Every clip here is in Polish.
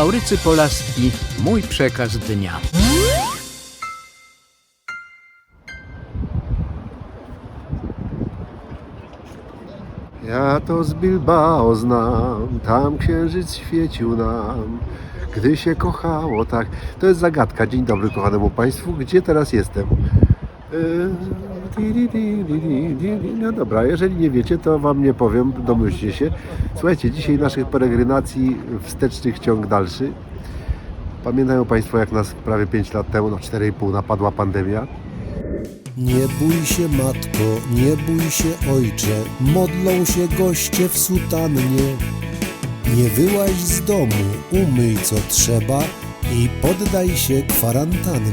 Maurycy Polaski, mój przekaz dnia. Ja to z Bilbao znam, tam księżyc świecił nam, gdy się kochało, tak. To jest zagadka. Dzień dobry kochanemu Państwu. Gdzie teraz jestem? Yy, No dobra, jeżeli nie wiecie, to Wam nie powiem, domyślcie się. Słuchajcie, dzisiaj naszych peregrinacji wstecznych ciąg dalszy. Pamiętają Państwo, jak nas prawie 5 lat temu, no 4,5 napadła pandemia? Nie bój się matko, nie bój się ojcze, modlą się goście w sutannie. Nie wyłaź z domu, umyj co trzeba i poddaj się kwarantannie.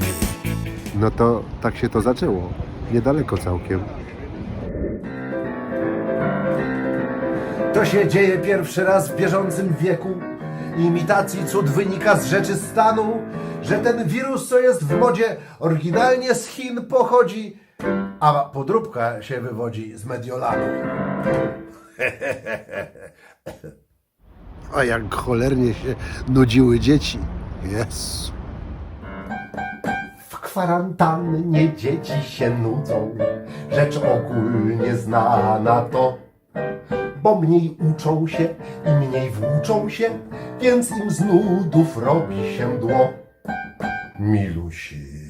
No to tak się to zaczęło. Niedaleko całkiem. To się dzieje pierwszy raz w bieżącym wieku. Imitacji cud wynika z rzeczy stanu, że ten wirus, co jest w modzie, oryginalnie z Chin pochodzi, a podróbka się wywodzi z Mediolanu. A jak cholernie się nudziły dzieci. Jezu. Kwarantannie dzieci się nudzą, rzecz ogólnie znana to. Bo mniej uczą się i mniej włóczą się, więc im z nudów robi się dło. Milusińscy.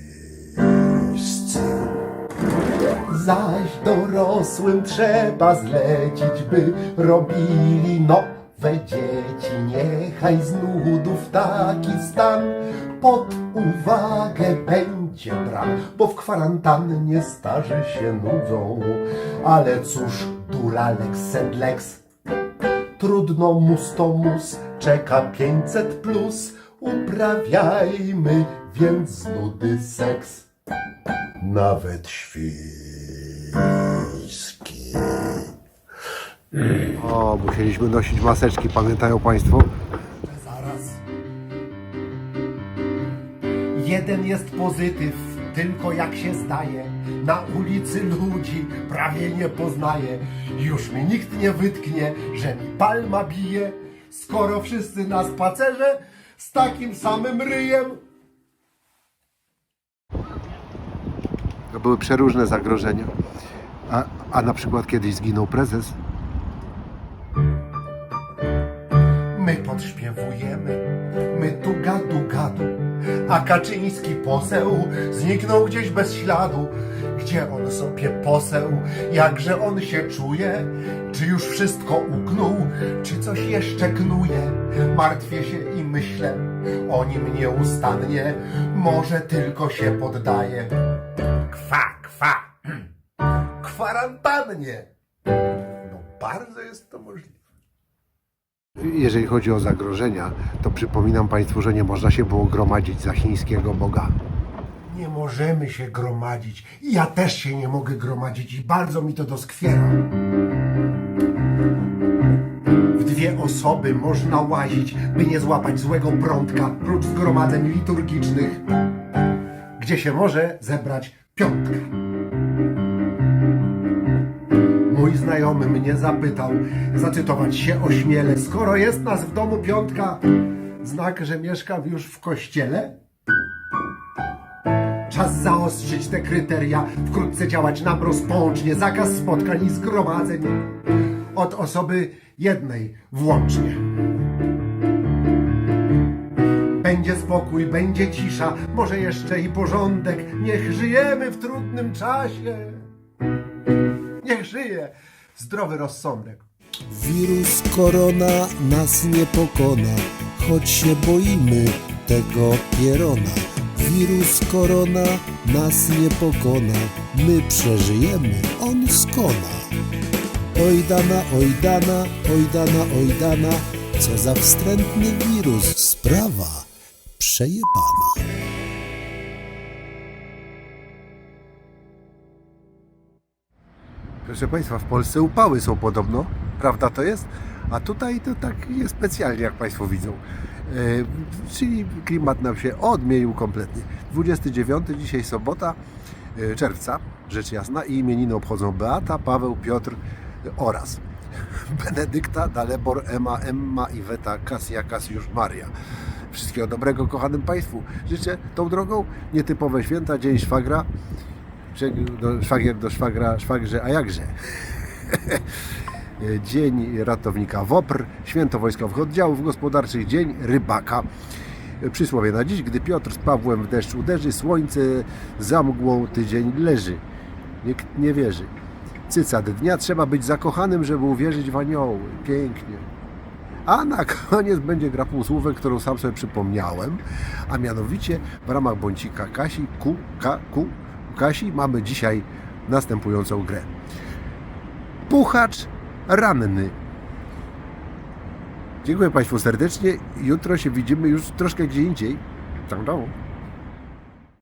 Zaś dorosłym trzeba zlecić, by robili nowe dzieci. Niechaj z nudów taki stan pod uwagę będzie bran, bo w kwarantannie starzy się nudzą. Ale cóż, duralex sedlex, trudno mus to mus, czeka 500 plus. Uprawiajmy więc nudy seks, nawet świński. O, musieliśmy nosić maseczki, pamiętają Państwo? Jeden jest pozytyw, tylko jak się zdaje. Na ulicy ludzi prawie nie poznaje. Już mi nikt nie wytknie, że mi palma bije, skoro wszyscy na spacerze z takim samym ryjem. To były przeróżne zagrożenia. A, a na przykład kiedyś zginął prezes. A Kaczyński poseł zniknął gdzieś bez śladu. Gdzie on sobie poseł, jakże on się czuje? Czy już wszystko uknął, czy coś jeszcze knuje? Martwię się i myślę o nim nieustannie, może tylko się poddaje. Kwa, kwa, kwarantannie. No bardzo jest to możliwe. Jeżeli chodzi o zagrożenia, to przypominam Państwu, że nie można się było gromadzić za chińskiego Boga. Nie możemy się gromadzić. Ja też się nie mogę gromadzić i bardzo mi to doskwiera. W dwie osoby można łazić, by nie złapać złego prądka, prócz zgromadzeń liturgicznych, gdzie się może zebrać piątka. Znajomy mnie zapytał, zacytować się ośmielę, skoro jest nas w domu piątka, znak, że mieszkam już w kościele? Czas zaostrzyć te kryteria, wkrótce działać nam rozpącznie, zakaz spotkań i zgromadzeń od osoby jednej włącznie. Będzie spokój, będzie cisza, może jeszcze i porządek. Niech żyjemy w trudnym czasie. Niech żyje zdrowy rozsądek. Wirus korona nas nie pokona, choć się boimy tego pierona. Wirus korona nas nie pokona, my przeżyjemy, on skona. Oj dana, oj dana, oj dana, oj dana, co za wstrętny wirus, sprawa przejebana. Proszę Państwa, w Polsce upały są podobno, prawda to jest? A tutaj to tak jest specjalnie, jak Państwo widzą. E, czyli klimat nam się odmienił kompletnie. 29, dzisiaj sobota, e, czerwca, rzecz jasna, i imieniny obchodzą Beata, Paweł, Piotr oraz Benedykta, Dalebor, Ema, Emma, Iweta, Kasia, Kasiusz, Maria. Wszystkiego dobrego kochanym Państwu. Życzę tą drogą nietypowe święta, dzień szwagra. Do, szwagier do szwagra, szwagrze, a jakże? Dzień ratownika WOPR, Święto Wojskowych Oddziałów Gospodarczych, Dzień Rybaka. Przysłowie na dziś, gdy Piotr z Pawłem w deszcz uderzy, słońce za mgłą tydzień leży. Nikt nie wierzy. Cycat dnia trzeba być zakochanym, żeby uwierzyć w anioły. Pięknie. A na koniec będzie gra półsłówek, którą sam sobie przypomniałem, a mianowicie w ramach bącika Kasi, ku, ka, ku, Kasi mamy dzisiaj następującą grę. Puchacz ranny. Dziękuję Państwu serdecznie. Jutro się widzimy już troszkę gdzie indziej. Ciao, ciao.